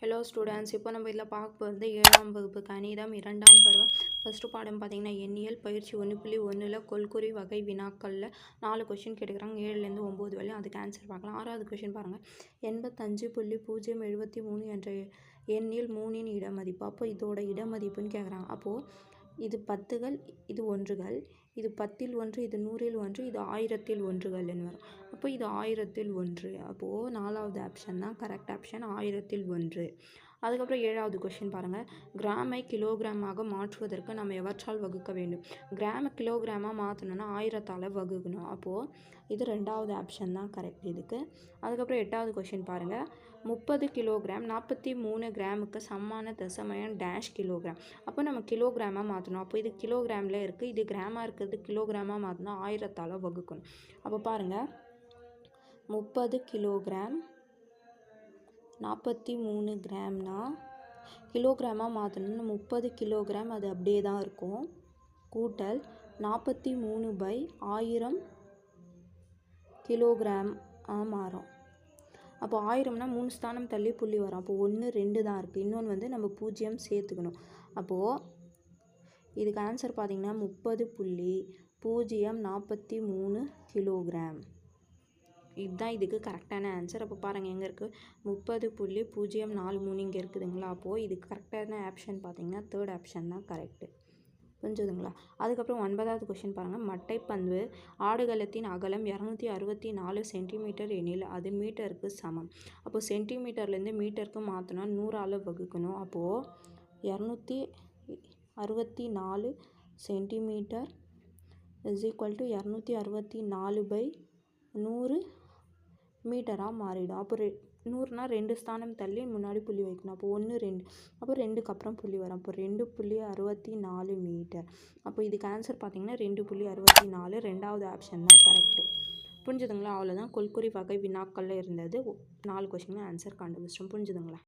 Hello students இப்போ நம்ம இதில் பார்க்க போகிறது ஏழாம் வகுப்பு கணிதம் இரண்டாம் பருவம். ஃபஸ்ட்டு பாடம் பார்த்திங்கன்னா எண்ணியல் பயிற்சி ஒன்று புள்ளி ஒன்றில் கொல்குறி வகை வினாக்களில் நாலு கொஷின் கேட்டுக்கிறாங்க. ஏழுலேருந்து ஒம்பது வரையும் அதுக்கு ஆன்சர் பார்க்கலாம். ஆறாவது கொஷின் பாருங்கள். எண்பத்தஞ்சு புள்ளி பூஜ்ஜியம் எழுபத்தி மூணு என்ற எண்ணில் மூணின் இடமதிப்பு. அப்போ இதோட இடமதிப்புன்னு கேட்குறாங்க. அப்போது இது பத்துகள் இது ஒன்றுகள் இது பத்தில் ஒன்று இது நூறில் ஒன்று இது ஆயிரத்தில் ஒன்றுகள்னு வரும். அப்போ இது ஆயிரத்தில் ஒன்று. அப்போது நாலாவது ஆப்ஷன் தான் கரெக்ட் ஆப்ஷன் ஆயிரத்தில் ஒன்று. அதுக்கப்புறம் ஏழாவது கொஷின் பாருங்கள் கிராமை கிலோகிராமாக மாற்றுவதற்கு நம்ம எவற்றால் வகுக்க வேண்டும்? கிராம கிலோகிராமாக மாற்றணுன்னா ஆயிரத்தால் வகுக்கணும். அப்போது இது ரெண்டாவது ஆப்ஷன் தான் கரெக்ட் இதுக்கு. அதுக்கப்புறம் எட்டாவது கொஷின் பாருங்கள் முப்பது கிலோகிராம் நாற்பத்தி மூணு கிராமுக்கு சமமான தசமயம் டேஷ் கிலோகிராம் அப்போ நம்ம கிலோகிராமாக மாற்றணும். அப்போ இது கிலோகிராமில் இருக்குது இது கிராமாக இருக்கிறது கிலோகிராமாக மாற்றினா ஆயிரத்தால் வகுக்கணும். அப்போ பாருங்கள் முப்பது கிலோகிராம். நாற்பத்தி மூணு கிராம்னா கிலோகிராமாக மாற்றணும்னா முப்பது கிலோகிராம் அது அப்படியே தான் இருக்கும். கூட்டல் நாற்பத்தி மூணு பை ஆயிரம் கிலோகிராம் மாறும். அப்போ ஆயிரம்னா மூணு ஸ்தானம் தள்ளி புள்ளி வரும். அப்போ ஒன்று ரெண்டு தான் இருக்குது இன்னொன்று வந்து நம்ம பூஜ்ஜியம் சேர்த்துக்கணும். அப்போது இதுக்கு ஆன்சர் பார்த்திங்கன்னா முப்பது புள்ளி பூஜ்ஜியம் நாற்பத்தி மூணு கிலோகிராம். இதுதான் இதுக்கு கரெக்டான ஆன்சர் அப்போ பாருங்கள் எங்கே இருக்குது முப்பது புள்ளி பூஜ்ஜியம் நாலு மூணு இங்கே இருக்குதுங்களா? அப்போது இதுக்கு கரெக்டான ஆப்ஷன் பார்த்தீங்கன்னா தேர்ட் ஆப்ஷன் தான் கரெக்டு புரிஞ்சுதுங்களா? அதுக்கப்புறம் ஒன்பதாவது கொஷின் பாருங்கள் மட்டைப்பந்து ஆடுகளத்தின் அகலம் இரநூத்தி அறுபத்தி நாலு சென்டிமீட்டர் எனில் அது மீட்டருக்கு சமம். அப்போது சென்டிமீட்டர்லேருந்து மீட்டருக்கு மாற்றினா நூறால் வகுக்கணும். அப்போது இரநூத்தி அறுபத்தி நாலு சென்டிமீட்டர் இஸ் ஈக்குவல் டு இரநூத்தி அறுபத்தி நாலு பை நூறு மீட்டராக மாறிடும். அப்போ ரெ நூறுனா ரெண்டு ஸ்தானம் தள்ளி முன்னாடி புள்ளி வைக்கணும். அப்போ ஒன்று ரெண்டு. அப்போ ரெண்டுக்கு அப்புறம் புள்ளி வரும். அப்போ ரெண்டு புள்ளி அறுபத்தி நாலு மீட்டர். அப்போ இதுக்கு ஆன்சர் பார்த்தீங்கன்னா ரெண்டு புள்ளி அறுபத்தி நாலு ரெண்டாவது ஆப்ஷன் தான் கரெக்டு புரிஞ்சுதுங்களா? அவ்வளோதான் கொல்குறி வகை வினாக்களில் இருந்தது. நாலு கொஷின் ஆன்சர் கண்டுபிடிச்சோம் புரிஞ்சுதுங்களா?